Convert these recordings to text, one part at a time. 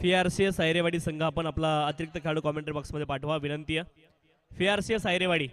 फीआरसीएस सायरेवाडी संघ आपण आपला अतिरिक्त खेळाडू कॉमेंटरी बॉक्समध्ये पाठवा. विनंती आहे. फीआरसीएस सायरेवाडी.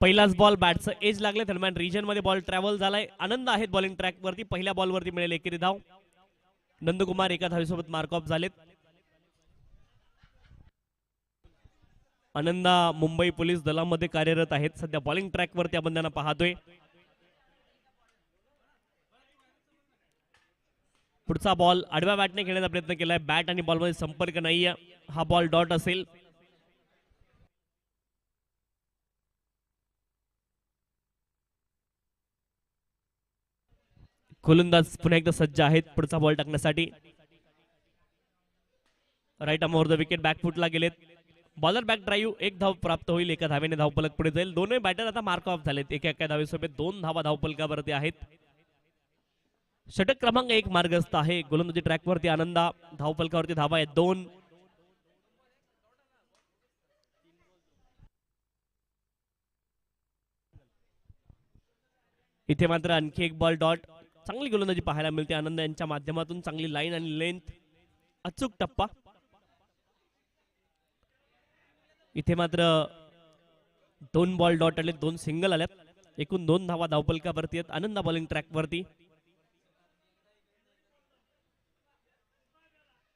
पहिलाच बॉल बॅटचं एज लागले दरम्यान रिजनमध्ये बॉल ट्रॅव्हल झालाय. आनंद आहेत बॉलिंग ट्रॅकवरती पहिल्या बॉलवरती मिळेल एकेरी धाव. नंदकुमार एका धावीसोबत मार्क ऑफ झालेत. आनंदा मुंबई पोलीस दलामध्ये कार्यरत आहेत. सध्या बॉलिंग ट्रॅकवरती आपण त्यांना पाहतोय. पुढचा बॉल आडव्या बॅटने खेळण्याचा प्रयत्न केलाय. बॅट आणि बॉलमध्ये संपर्क नाहीये. हा बॉल डॉट असेल. गोलंदाज पुन्हा एकदा सज्ज आहेत पुढचा बॉल टाकण्यासाठी. Right arm over the wicket बॅकफुटला गेलेत. बॉलर बॅक ड्राईव्ह एक धाव प्राप्त होईल एका धावेने धावपलक पुढे जाईल. दोन्ही बॅटर आता मार्क ऑफ झालेत. एका एका धावेसोबत दोन धावा धावपलकावरती आहेत. षटक क्रमांक एक मार्गस्थ आहे गोलंदाजी ट्रॅकवरती आनंदा. धावपलकावरती धावा आहेत दोन. इथे मात्र आणखी एक बॉल डॉट चांगली गोलंदाजी पाहायला मिळते. आनंद यांच्या माध्यमातून चांगली लाईन आणि लेंथ अचूक टप्पा. इथे मात्र दोन बॉल डॉट आले दोन सिंगल आल्यात. एकूण दोन धावा धावपलकावरती आहेत. आनंदा बॉलिंग ट्रॅकवरती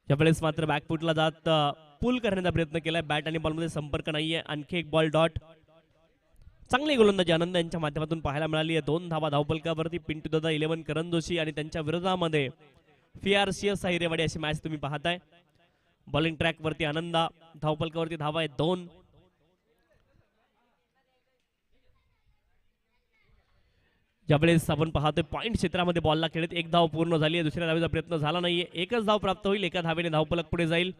यावेळेस मात्र बॅकफुटला जात पुल करण्याचा प्रयत्न केलाय. बॅट आणि बॉलमध्ये संपर्क नाहीये. आणखी एक बॉल डॉट चांगली गोलंदाजी आनंद यांच्या माध्यमातून पाहायला मिळाली आहे. दोन धावा धावपलकावरती पिंटू दादा इलेव्हन करण जोशी आणि त्यांच्या विरोधामध्ये फीआरसीएस साहिरेवाडी अशी मॅच तुम्ही पाहताय. बॉलिंग ट्रॅकवरती आनंदा धावपलकावरती धावा आहेत दोन. ज्यावेळेस आपण पाहतोय पॉईंट क्षेत्रामध्ये बॉलला खेळत एक धाव पूर्ण झाली आहे. दुसऱ्या धावेचा प्रयत्न झाला नाहीये. एकच धाव प्राप्त होईल. एका धावेने धावपलक पुढे जाईल.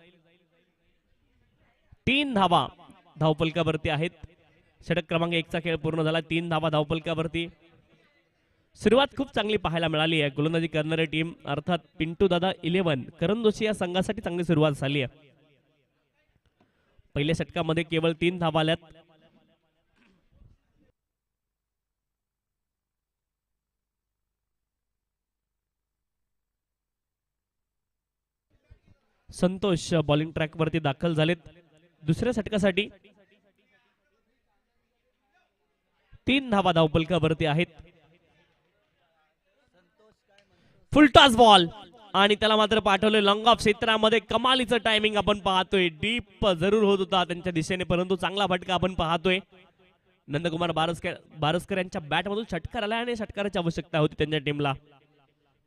तीन धावा धावपलकावरती आहेत. षटक क्रमांक एकचा खेळ पूर्ण झाला. तीन धावा धावपलकावरती सुरुवात खूप चांगली पाहायला मिळाली आहे. गोलंदाजी करणारी टीम अर्थात पिंटू दादा इलेव्हन करण जोशी या संघासाठी चांगली सुरुवात झाली आहे. पहिल्या षटकामध्ये केवळ तीन धावा आल्यात. संतोष बॉलिंग ट्रॅकवरती दाखल झालेत. दुसऱ्या षटकासाठी तीन धावा धावपलकावरती आहेत. फुलटॉस बॉल आणि त्याला मात्र पाठवले लॉंग ऑफ क्षेत्रामध्ये. कमालीचं टायमिंग आपण पाहतोय. डीप जरूर होत होता त्यांच्या दिशेने परंतु चांगला फटका आपण पाहतोय. नंदकुमार बारसकर बारसकर यांच्या बॅटमधून षटकार आला आणि षटकाराची आवश्यकता होती त्यांच्या टीमला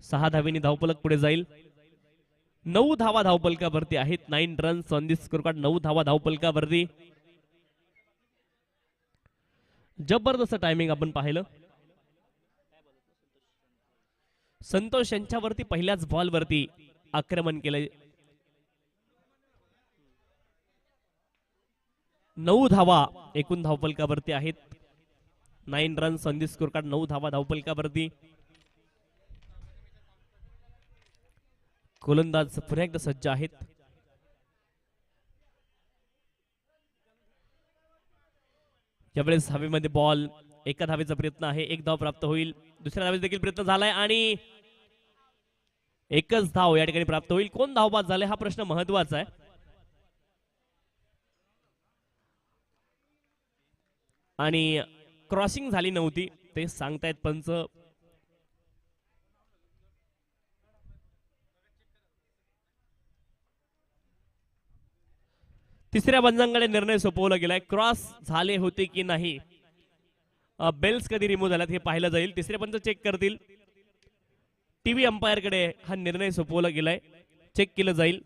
सहा धावीने धावपलक पुढे जाईल. नऊ धावा धावपलकावरती आहेत. Nine runs on this score नऊ धावा धावपलकावरती जबरदस्त टायमिंग आपण पाहिलं. संतोष यांच्यावरती पहिल्याच बॉलवरती आक्रमण केलं. नऊ धावा एकूण धावपलकावरती आहेत. नाईन रन संधी स्कोर कार्ड नऊ धावा धावपलकावरती. गोलंदाज पुन्हा एकदा सज्ज आहेत. यावेळेस हवेमध्ये बॉल एका धावेचा प्रयत्न आहे एक धाव प्राप्त होईल. दुसऱ्या धावेचा देखील प्रयत्न झालाय आणि एकच धाव या ठिकाणी प्राप्त होईल. कोण धावबाद झाले हा प्रश्न महत्त्वाचा आहे. आणि क्रॉसिंग झाली नव्हती ते सांगतायत पंच. तिसऱ्या बंजांकडे निर्णय सोपवला गेलाय. क्रॉस झाले होते की नाही? बेल्स कधी रिमूव्ह झाल्यात हे पाहिलं जाईल. तिसरे पंच चेक करतील. टीव्ही अंपायरकडे हा निर्णय सोपवला गेलाय. चेक केलं जाईल.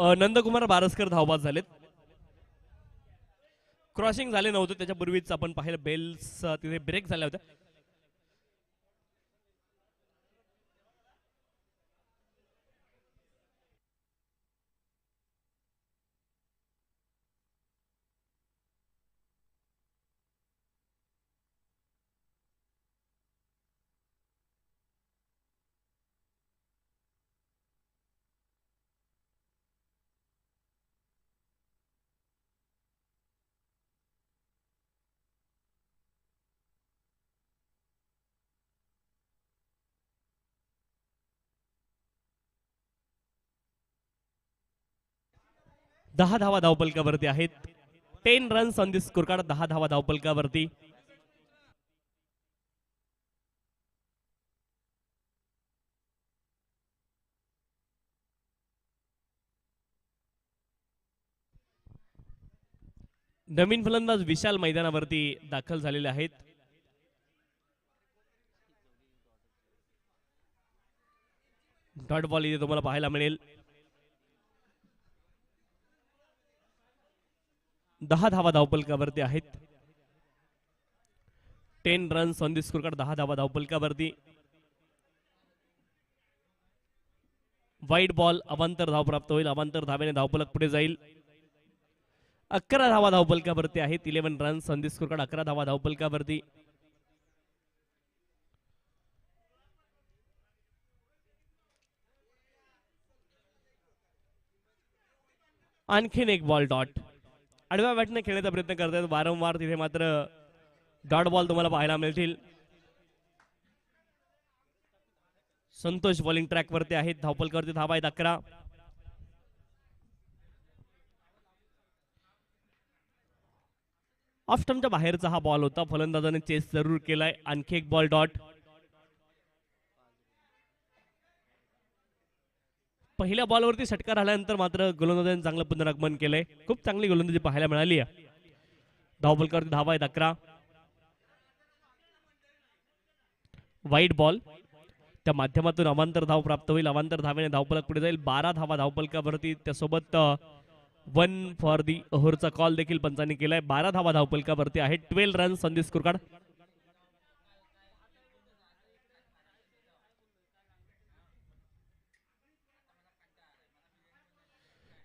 नंदकुमार बारसकर धावबाद झालेत. क्रॉसिंग झाले नव्हतं त्याच्यापूर्वीच आपण पाहिलं बेल्स तिथे ब्रेक झाल्या होत्या. दहा धावा धावपलकावरती आहेत. Ten runs on this scorecard दहा धावा धावपलकावरती नवीन फलंदाज विशाल मैदानावरती दाखल झालेले आहेत. डॉट बॉल इथे तुम्हाला पाहायला मिळेल. दहा धावा धावपलकावरती आहेत. Ten runs on the scorecard दहा धावा धावपलकावरती. वाईट बॉल अवांतर धाव प्राप्त होईल. अवांतर धावेने धावपलक पुढे जाईल. अकरा धावा धावपलकावरती आहेत. Eleven runs on the scorecard अकरा धावा धावपलकावरती. आणखीन एक बॉल डॉट आडव्या बॅटने खेळण्याचा प्रयत्न करतात वारंवार तिथे मात्र डॉट बॉल तुम्हाला पाहायला मिळतील. संतोष बॉलिंग ट्रॅक वरती आहेत. धावपलकरती धावा आहेत अकरा. ऑफ स्टमच्या बाहेरचा हा बॉल होता. फलंदाजाने चेस जरूर केलाय. आणखी एक बॉल डॉट. पहिल्या बॉलवरती षटकार आल्यानंतर मात्र गोलंदाजांनी चांगलं पुनरागमन केलंय. खूप चांगली गोलंदाजी पाहायला मिळाली आहे. धावपलकावरती धावा आहेत अकरा. वाईट बॉल. त्या माध्यमातून अवांतर धाव प्राप्त होईल. अवांतर धावेने धावपलक पुढे जाईल. बारा धावा धावपलकावरती त्यासोबत वन फॉर दी ओव्हरचा कॉल देखील पंचांनी केलाय. बारा धावा धावपलकावरती आहे ट्वेल्व रन संदेश कुरकाड.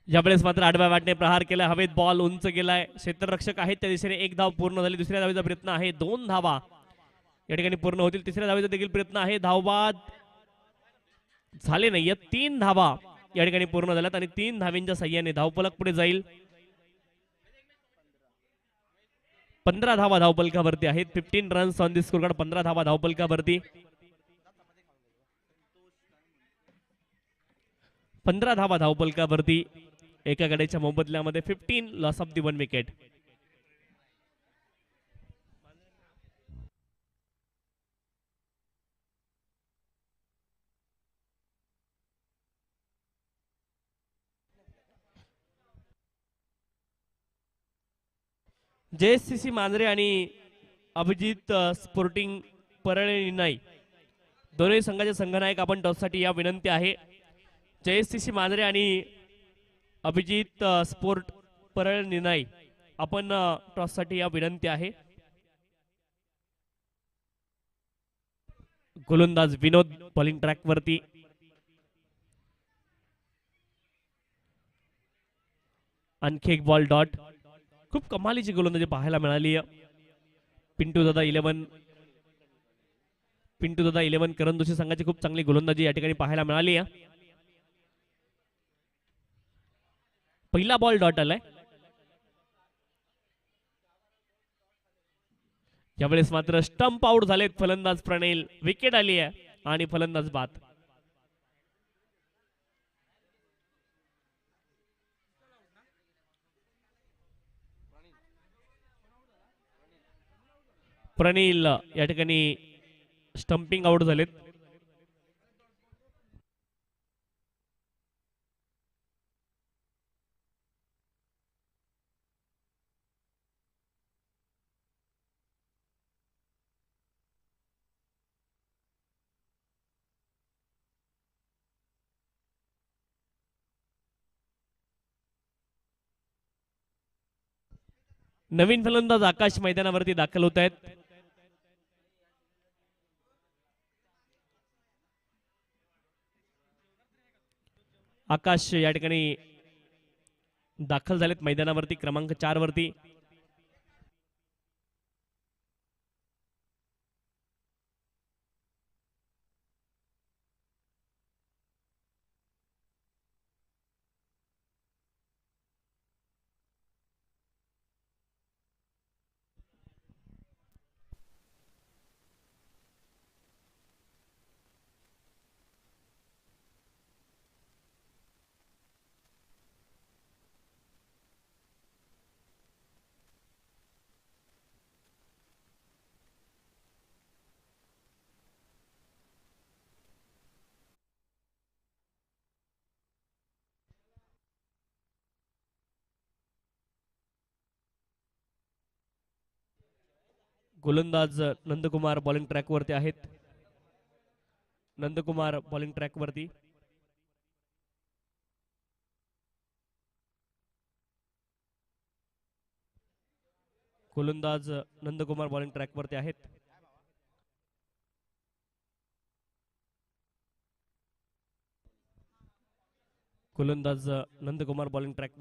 यावेळेस मात्र आडव्या बॅटने प्रहार केला हवेत बॉल उंच गेलाय. क्षेत्ररक्षक आहेत. त्या दिशेने एक धाव पूर्ण झाली. दुसऱ्या धावेचा प्रयत्न आहे. दोन धावा या ठिकाणी पूर्ण होतील. तिसऱ्या धावेचा देखील प्रयत्न आहे. धावबाद झाले नाहीये तीन धावा या ठिकाणी पूर्ण झाल्यात आणि तीन धावींच्या सह्याने धावपलक पुढे जाईल. पंधरा धावा धावपलकावरती आहेत. Fifteen runs on this scorecard पंधरा धावा धावपलकावरती पंधरा धावा धावपलकावरती एका गड्याच्या मोबदल्यामध्ये fifteen loss of the one wicket JSCC Manjare आणि अभिजित स्पोर्टिंग परळे निनाई दोन्ही संघाचे संघनायक आपण टॉससाठी या विनंती आहे. जेएससीसी मांजरे आणि अभिजित स्पोर्ट परळ निनाई आपण टॉससाठी या विनंती आहे. गोलंदाज विनोद बॉलिंग ट्रॅकवरती आणखी एक बॉल डॉट खूप कमालीची गोलंदाजी पाहायला मिळाली. पिंटू दादा इलेव्हन पिंटू दादा इलेव्हन करंदोशी संघाची खूप चांगली गोलंदाजी या ठिकाणी पाहायला मिळाली. आहे पहिला बॉल डॉट आलाय. यावेळेस मात्र स्टंप आउट झालेत फलंदाज प्रणेल. विकेट आली आहे आणि फलंदाज बाद. प्रणील या ठिकाणी स्टंपिंग आउट झालेत. नवीन फलंदाज आकाश मैदानावरती दाखल होत आहेत. आकाश या ठिकाणी दाखल झालेत मैदानावरती क्रमांक चार वरती गोलंदाज नंदकुमार बॉलिंग ट्रॅक वरती आहेत. नंदकुमार बॉलिंग ट्रॅक वरती. गोलंदाज नंदकुमार बॉलिंग ट्रॅक वरती आहेत. गोलंदाज नंदकुमार बॉलिंग ट्रॅक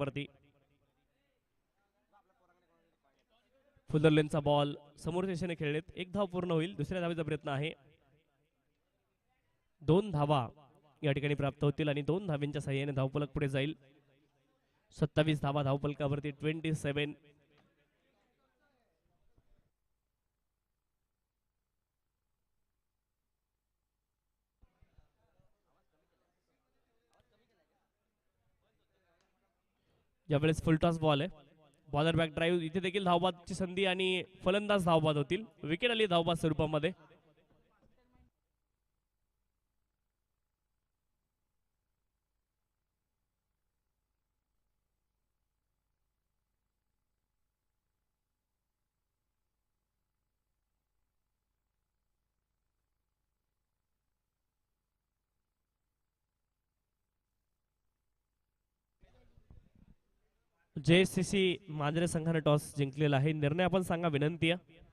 फुलदरलेनचा बॉल समोर दिशेने खेळलेत. एक धाव पूर्ण होईल दुसऱ्या धावेचा प्रयत्न आहे. दोन धावा या ठिकाणी प्राप्त होतील आणि दोन धाव्यांच्या सहाय्याने धावपलक पुढे जाईल. सत्तावीस धावा धावपलकावरती ट्वेंटी सेवन यावेळेस फुलटॉस बॉल आहे. बॉलर बॅक ड्राईव्ह इथे देखील धावबादची संधी आणि फलंदाज धावबाद होतील. विकेट आली धावबाद स्वरूपामध्ये. जे सी सी मांजरे संघाने टॉस जिंकलेला आहे. निर्णय आपण सांगा विनंती आहे.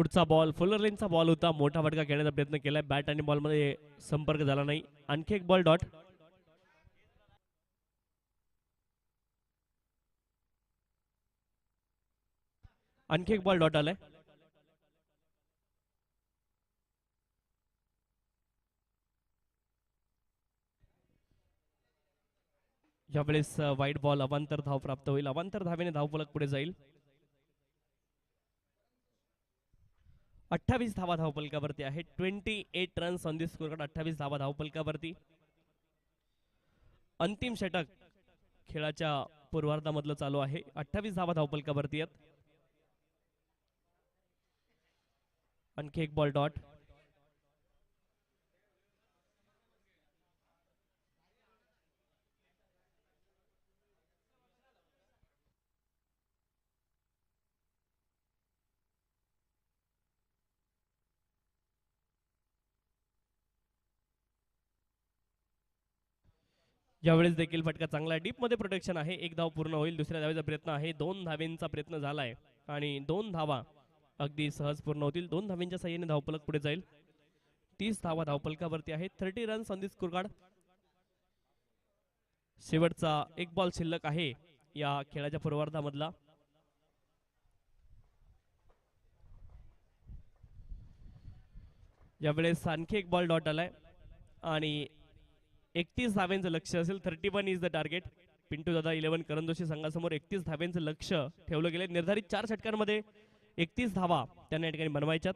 पुढचा बॉल फुलर लेनचा बॉल होता. मोठा फटका खेळण्याचा प्रयत्न केलाय. बॅट आणि बॉलमध्ये संपर्क झाला नाही. आणखी एक बॉल डॉट आणखी एक बॉल डॉट आलाय. यावेळेस वाईट बॉल अवांतर धाव प्राप्त होईल. अवांतर धावेने धावफलक पुढे जाईल. अठ्ठावीस धावा धावपलकावरती आहे. Twenty eight runs on this score अठ्ठावीस धावा धावपलकावरती. अंतिम षटक खेळाच्या पूर्वार्धामधलं चालू आहे. अठ्ठावीस धावा धावपलकावरती आहेत. आणखी एक बॉल डॉट यावेळेस देखील फटका चांगला डीपमध्ये प्रोटेक्शन आहे एक धाव पूर्ण होईल दुसऱ्या धावेचा प्रयत्न आहे दोन धावेंचा प्रयत्न झालाय. आणि दोन धावा अगदी सहज पूर्ण होतील. दोन धावेंच्या सहाय्याने धावपलक पुढे जाईल. तीस धावा धावपलकावरती आहे थर्टी रन ऑन कुरगाड. शेवटचा एक बॉल शिल्लक आहे या खेळाच्या पूर्वार्धामधला. यावेळेस आणखी एक बॉल डॉट आलाय. आणि एकतीस धाव्यांचं लक्ष असेल thirty one is the target Pintu Dada eleven Karan Joshi संघासमोर एकतीस धाव्यांचं लक्ष ठेवलं गेलं निर्धारित चार षटकांमध्ये एकतीस धावा त्यांना या ठिकाणी बनवायच्यात.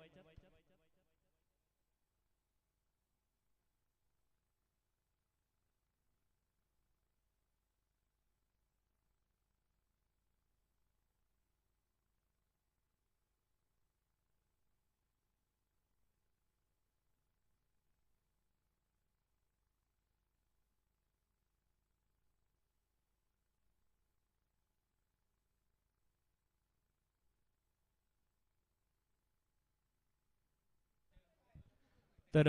तर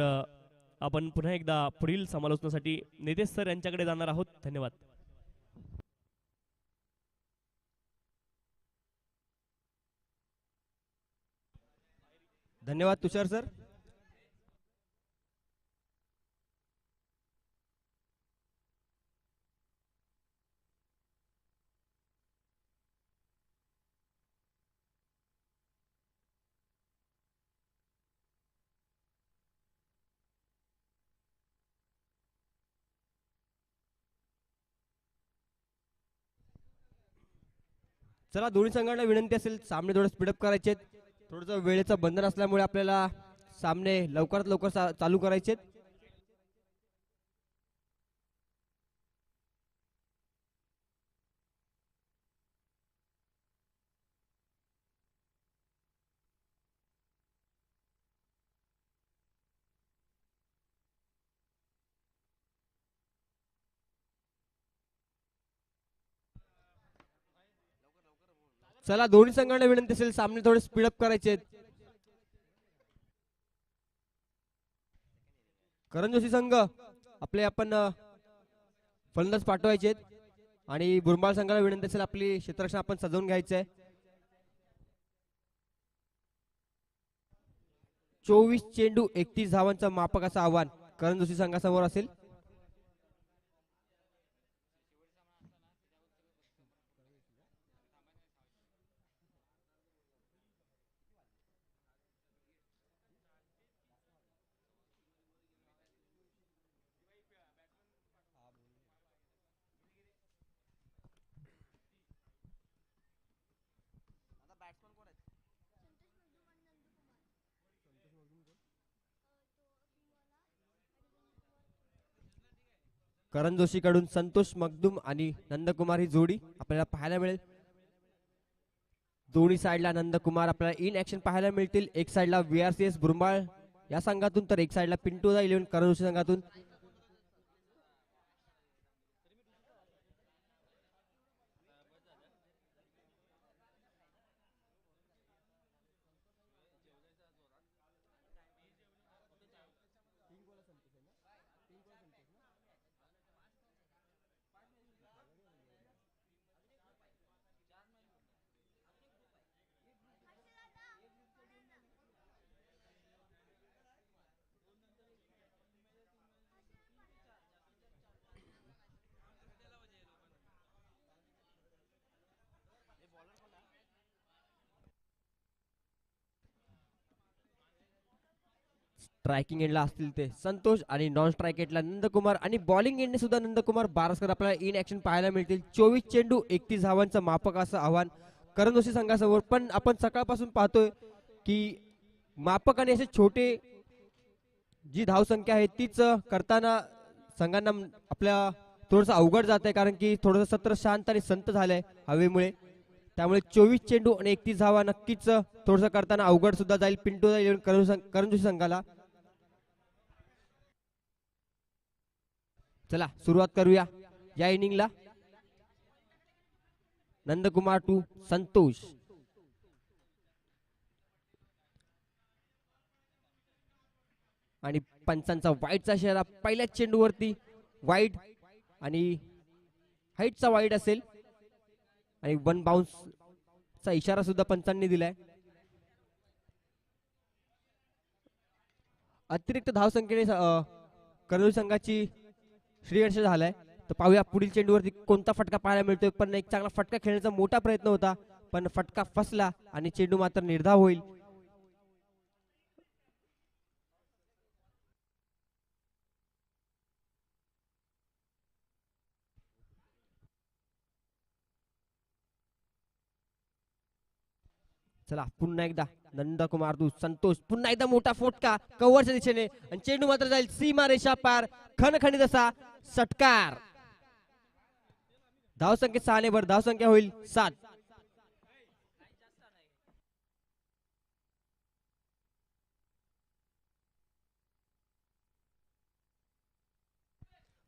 आपण पुन्हा एकदा पुढील समालोचनासाठी नितेश सर यांच्याकडे जाणार आहोत. धन्यवाद. धन्यवाद तुषार सर. चला दोन्ही संघांना विनंती असेल सामने थोडं स्पीडअप करायचे थोडंसं वेळेचं बंधन असल्यामुळे आपल्याला सामने लवकरात लवकर चालू करायचे चला दोन्ही संघांना विनंती असेल सामने थोडे स्पीडअप करायचे करण जोशी संघ आपले आपण फलंदाज पाठवायचे आणि बुरमाळ संघाला विनंती असेल आपली क्षेत्ररक्षण आपण सजवून घ्यायचंय. चोवीस चेंडू एकतीस धावांचं मापक असं आव्हान करण जोशी संघासमोर असेल. करण जोशी कडून संतोष मगदुम आणि नंदकुमार ही जोडी आपल्याला पाहायला मिळेल. दोन्ही साईडला नंदकुमार आपल्याला इन ऍक्शन पाहायला मिळतील. एक साईडला एस बुरंबाळ या संघातून तर एक साईडला पिंटू इलेव्हन करण जोशी संघातून. स्ट्रायकिंग एंडला असतील ते. संतोष आणि नॉन स्ट्राईक एंडला नंदकुमार आणि बॉलिंग एंडने सुद्धा नंदकुमार बारसकर आपल्याला इन ऍक्शन पाहायला मिळतील. चोवीस चेंडू एकतीस धावांचं मापक असं आव्हान करण जोशी संघासमोर. पण आपण सकाळपासून पाहतोय की मापक आणि असे छोटे जी धावसंख्या आहे तीच करताना संघांना आपल्या थोडंसं अवघड जात आहे कारण की थोडंसं सत्र शांत आणि संत झालंय हवेमुळे. त्यामुळे चोवीस चेंडू आणि एकतीस धावा नक्कीच थोडंसं करताना अवघड सुद्धा जाईल. पिंटू जाईल करण जोशी संघाला. चला सुरुवात करूया. या इनिंगला. नंदकुमार टू संतोष. आणि पंचांचा वाईटचा शेरा पहिल्याच चेंडूवरती वाईट आणि हाईटचा वाईट असेल. आणि वन बाउन्सचा इशारा सुद्धा पंचांनी दिलाय. अतिरिक्त धावसंख्येने कर्नूल संघाची श्रीगणेश झालाय. तर पाहूया पुढील चेंडूवरती कोणता फटका पाहायला मिळतोय. पण एक चांगला फटका खेळण्याचा मोठा प्रयत्न होता. पण फटका फसला आणि चेंडू मात्र निर्धाव होईल. चला पुन्हा एकदा नंदकुमार दू संतोष पुन्हा एकदा मोठा फोटका कव्हरच्या दिशेने. आणि चेंडू मात्र जाईल सीमा रेषा पार खणखणीत असा षटकार धावसंख्या सहाने भर धावसंख्या होईल सात.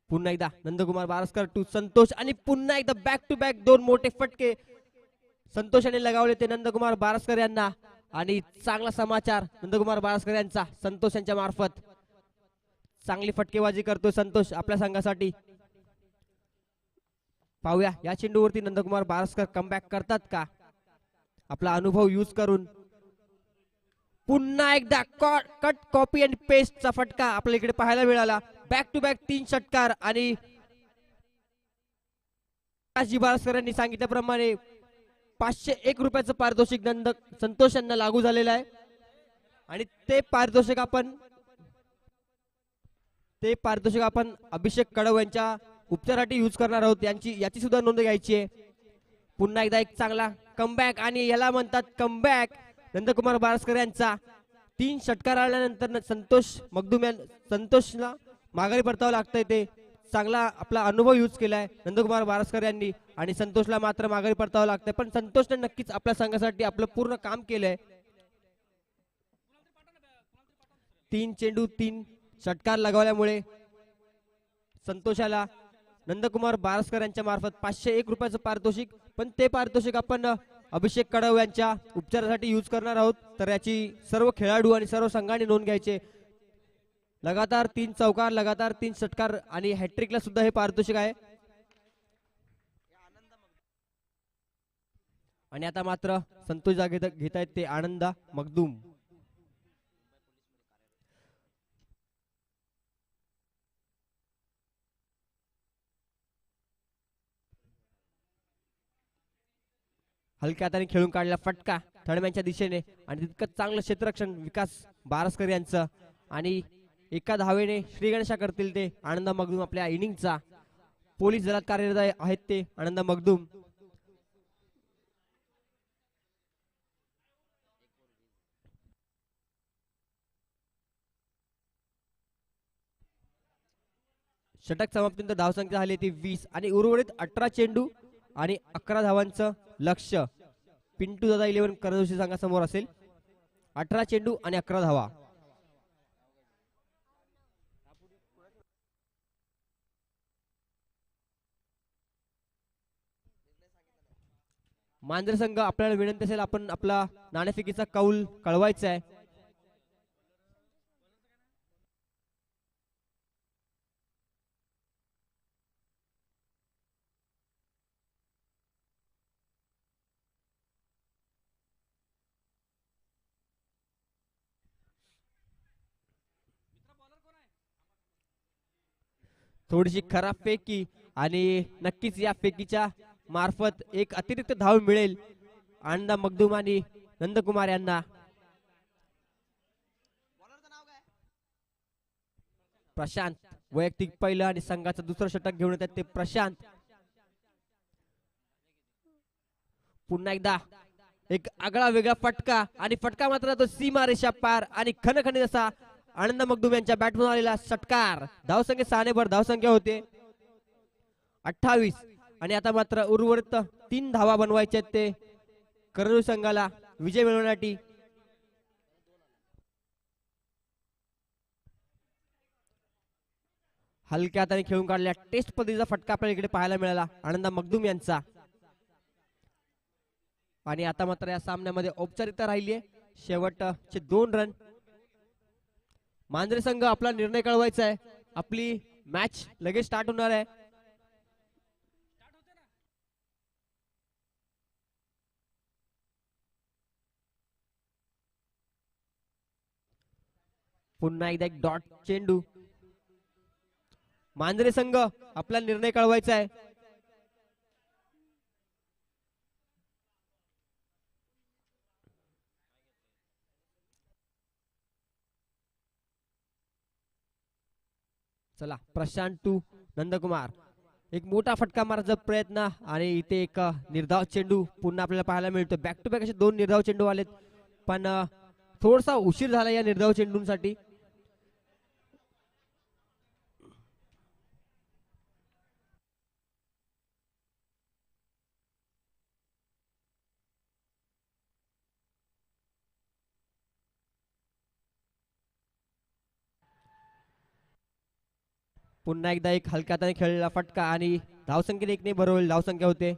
पुन्हा एकदा नंदकुमार बारसकर टू संतोष आणि पुन्हा एकदा बॅक टू बॅक दोन मोठे फटके. संतोषाने लगावले ते नंदकुमार बारसकर यांना. आणि चांगला समाचार नंदकुमार बारसकर यांचा संतोष यांच्या मार्फत. चांगली फटकेबाजी करतोय संतोष आपल्या संघासाठी. पाहूया या चेंडूवरती नंदकुमार बारसकर कमबॅक करतात का? आपला अनुभव यूज करून. पुन्हा एकदा कट कॉपी अँड पेस्टचा फटका आपल्या इकडे पाहायला मिळाला. बॅक टू बॅक तीन षटकार आणि जी बारसकर यांनी सांगितल्याप्रमाणे पाचशे एक रुपयाचं पारितोषिक नंद संतोष यांना लागू झालेलं आहे. आणि ते पारितोषिक आपण ते पारितोषिक आपण अभिषेक कडव यांच्या उपचारासाठी यूज करणार आहोत. यांची याची सुद्धा नोंद घ्यायची आहे. पुन्हा एकदा एक चांगला कमबॅक आणि याला म्हणतात कमबॅक नंदकुमार बारसकर यांचा. तीन षटकार आल्यानंतर संतोष मगदुम संतोषला माघारी परतावं लागतंय ते. चांगला आपला अनुभव यूज केलाय. नंदकुमार बारसकर यांनी आणि संतोषला मात्र माघारी परतावं लागतंय. पण संतोषने नक्कीच आपल्या संघासाठी आपलं पूर्ण काम केलंय. तीन चेंडू तीन षटकार लगावल्यामुळे संतोषाला नंदकुमार बारसकर यांच्या मार्फत पाचशे एक रुपयाचं पारितोषिक. पण ते पारितोषिक आपण अभिषेक कडव यांच्या उपचारासाठी यूज करणार आहोत. तर याची सर्व खेळाडू आणि सर्व संघाने नोंद घ्यायचे. लगातार तीन चौकार लगातार तीन षटकार आणि हॅट्रिकला सुद्धा हे पारितोषिक आहे. आणि आता मात्र संतोष जागे घेत घेत आहेत ते आनंदा मगदूम हलक्या हाताने खेळून काढला फटका थडम्यांच्या दिशेने आणि तितकंच चांगलं क्षेत्ररक्षण विकास बारसकर यांचं. आणि एका धावेने श्रीगणेशा करतील ते. आनंद मगदूम आपल्या इनिंगचा पोलीस दलात कार्यरत आहेत ते. आनंद मगदूम. षटक समाप्तीनंतर धावसंख्या झाली ती वीस आणि उर्वरित अठरा चेंडू आणि अकरा धावांचं लक्ष. पिंटू दादा इलेव्हन करदोशी संघासमोर असेल. अठरा चेंडू आणि अकरा धावा. मांजर संघ आपल्याला विनंती असेल आपण आपला नाणेफेकीचा कौल कळवायचा आहे. थोडीशी खराब फेकी आणि नक्कीच या फेकीच्या मार्फत एक अतिरिक्त धाव मिळेल. आनंदा मगदूम आणि नंदकुमार यांना. प्रशांत वैयक्तिक पहिलं आणि संघाचं दुसरं षटक घेऊन येतात ते प्रशांत. पुन्हा एकदा एक आगळा वेगळा फटका आणि फटका मात्र तो सीमा रेषा पार आणि खनखणी असा आनंद मगदूम यांच्या बॅटमधून आलेला षटकार. धावसंख्या सहाने भर धावसंख्या होते. अठ्ठावीस आणि आता मात्र उर्वरित तीन धावा बनवायचे ते. करडू संघाला विजय मिळवण्यासाठी. हलक्या हाताने खेळून काढल्या. टेस्ट पद्धतीचा फटका आपल्याला इकडे पाहायला मिळाला. आनंदा मगदूम यांचा. आणि आता मात्र या सामन्यामध्ये औपचारिकता राहिली आहे. शेवटचे दोन रन. मांजरे संघ आपला निर्णय कळवायचा आहे. आपली मॅच लगेच स्टार्ट होणार आहे. पुन्हा एकदा एक डॉट चेंडू. मांजरे संघ आपला निर्णय कळवायचा आहे. चला प्रशांत टू नंदकुमार. एक मोठा फटका मारायचा प्रयत्न आणि इथे एक निर्धाव चेंडू पुन्हा आपल्याला पाहायला मिळतो. बॅक टू बॅक असे दोन निर्धाव चेंडू आलेत. पण थोडासा उशीर झाला या निर्धाव चेंडूंसाठी. पुन्हा एकदा एक हलक्या हाताने खेळलेला फटका आणि धावसंख्येने एकने बरोबर धावसंख्या होते.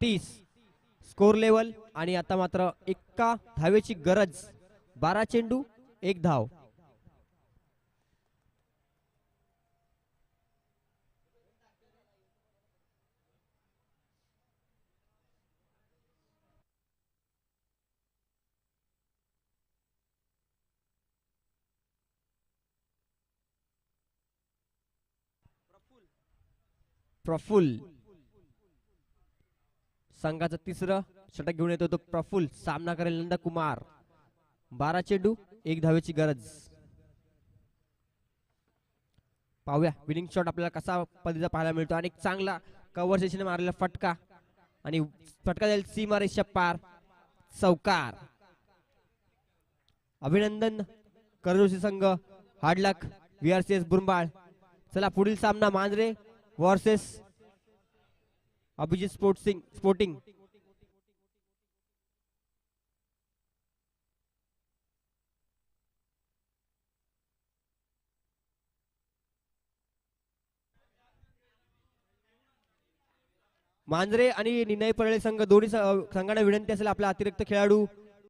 तीस. स्कोर लेवल आणि आता मात्र एका धावेची गरज. बारा चेंडू एक धाव. प्रफुल्ल संघाचं तिसरं षटक घेऊन येतो तो प्रफुल्ल सामना करेल नंदा कुमार. बारा चेंडू एक धावेची गरज. पाहूया विनिंग शॉट आपल्याला कसा पद्धतीचा पाहायला मिळतो. आणि चांगला कव्हर सेशन मारलेला फटका. आणि फटका जाईल सीमा रेषा पार चौकार. अभिनंदन करजोशी संघ. Hard luck S Burambal. चला पुढील सामना मांजरे. वर्सेस अभिजित स्पोर्ट्सिंग स्पोर्टिंग मांजरे आणि निनय परळे संघ दोन्ही संघांना विनंती असेल आपला अतिरिक्त खेळाडू